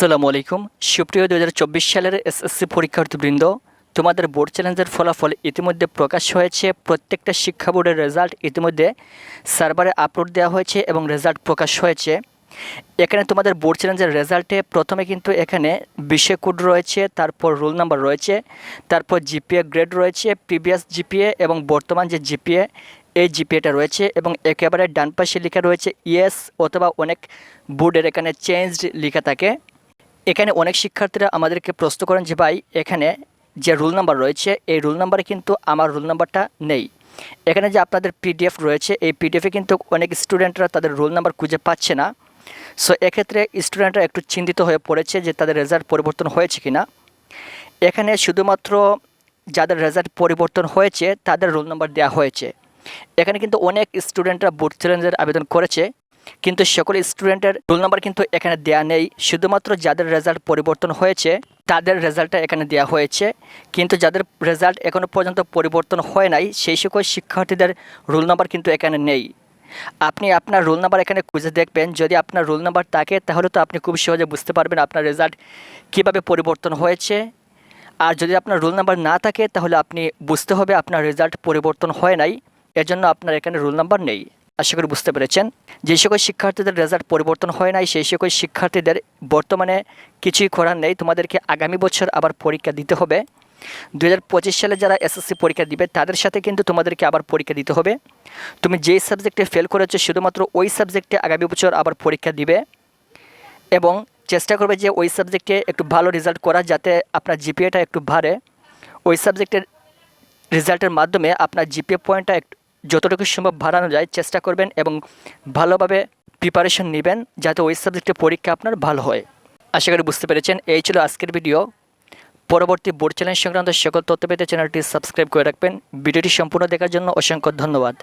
আসসালামু আলাইকুম। সুপ্রিয় দু হাজার চব্বিশ সালের এসএসসি পরীক্ষার্থীবৃন্দ, তোমাদের বোর্ড চ্যালেঞ্জের ফলাফল ইতিমধ্যে প্রকাশ হয়েছে। প্রত্যেকটা শিক্ষা বোর্ডের রেজাল্ট ইতিমধ্যে সার্ভারে আপলোড দেওয়া হয়েছে এবং রেজাল্ট প্রকাশ হয়েছে। এখানে তোমাদের বোর্ড চ্যালেঞ্জের রেজাল্টে প্রথমে কিন্তু এখানে বিশে কোড রয়েছে, তারপর রোল নাম্বার রয়েছে, তারপর জিপিএ গ্রেড রয়েছে, প্রিভিয়াস জিপিএ এবং বর্তমান যে জিপিএ, এই জিপিএটা রয়েছে এবং একেবারে ডান পাশে লেখা রয়েছে ইয়েস অথবা অনেক বোর্ডের এখানে চেঞ্জড লেখা থাকে। এখানে অনেক শিক্ষার্থীরা আমাদেরকে প্রশ্ন করেন যে, ভাই, এখানে যে রুল নাম্বার রয়েছে, এই রুল নাম্বারে কিন্তু আমার রুল নাম্বারটা নেই। এখানে যে আপনাদের পিডিএফ রয়েছে, এই পিডিএফে কিন্তু অনেক স্টুডেন্টরা তাদের রোল নাম্বার খুঁজে পাচ্ছে না। সো, এক্ষেত্রে স্টুডেন্টরা একটু চিন্তিত হয়ে পড়েছে যে, তাদের রেজাল্ট পরিবর্তন হয়েছে কিনা। এখানে শুধুমাত্র যাদের রেজাল্ট পরিবর্তন হয়েছে, তাদের রোল নাম্বার দেওয়া হয়েছে। এখানে কিন্তু অনেক স্টুডেন্টরা বোর্ড চ্যালেঞ্জের আবেদন করেছে। কিন্তু সকল স্টুডেন্টের রোল নাম্বার কিন্তু এখানে দেয়া নেই। শুধুমাত্র যাদের রেজাল্ট পরিবর্তন হয়েছে, তাদের রেজাল্টটা এখানে দেওয়া হয়েছে। কিন্তু যাদের রেজাল্ট এখনও পর্যন্ত পরিবর্তন হয় নাই, সেই সকল শিক্ষার্থীদের রোল নাম্বার কিন্তু এখানে নেই। আপনি আপনার রোল নাম্বার এখানে খুঁজে দেখবেন। যদি আপনার রোল নাম্বার থাকে, তাহলে তো আপনি খুব সহজে বুঝতে পারবেন আপনার রেজাল্ট কীভাবে পরিবর্তন হয়েছে। আর যদি আপনার রোল নাম্বার না থাকে, তাহলে আপনি বুঝতে হবে আপনার রেজাল্ট পরিবর্তন হয় নাই। এর জন্য আপনার এখানে রোল নাম্বার নেই। আশা করি বুঝতে পেরেছেন। যে সকল শিক্ষার্থীদের রেজাল্ট পরিবর্তন হয় নাই, সেই সকল শিক্ষার্থীদের বর্তমানে কিছুই করার নেই। তোমাদেরকে আগামী বছর আবার পরীক্ষা দিতে হবে। দু হাজার পঁচিশ সালে যারা এসএসসি পরীক্ষা দিবে, তাদের সাথে কিন্তু তোমাদেরকে আবার পরীক্ষা দিতে হবে। তুমি যেই সাবজেক্টে ফেল করেছ, শুধুমাত্র ওই সাবজেক্টে আগামী বছর আবার পরীক্ষা দিবে। এবং চেষ্টা করবে যে ওই সাবজেক্টে একটু ভালো রেজাল্ট করা যাতে আপনার জিপিএটা একটু বাড়ে। ওই সাবজেক্টের রেজাল্টের মাধ্যমে আপনার জিপিএ পয়েন্টটা একটু যতটুকু সম্ভব বাড়ানো যায়, চেষ্টা করবেন এবং ভালোভাবে প্রিপারেশন নেবেন যাতে ওই সাবজেক্টের পরীক্ষা আপনার ভালো হয়। আশা করি বুঝতে পেরেছেন। এই ছিল আজকের ভিডিও পরবর্তী বোর্ড চ্যালেঞ্জ সংক্রান্ত সকল তথ্য পেতে চ্যানেলটি সাবস্ক্রাইব করে রাখবেন। ভিডিওটি সম্পূর্ণ দেখার জন্য অসংখ্য ধন্যবাদ।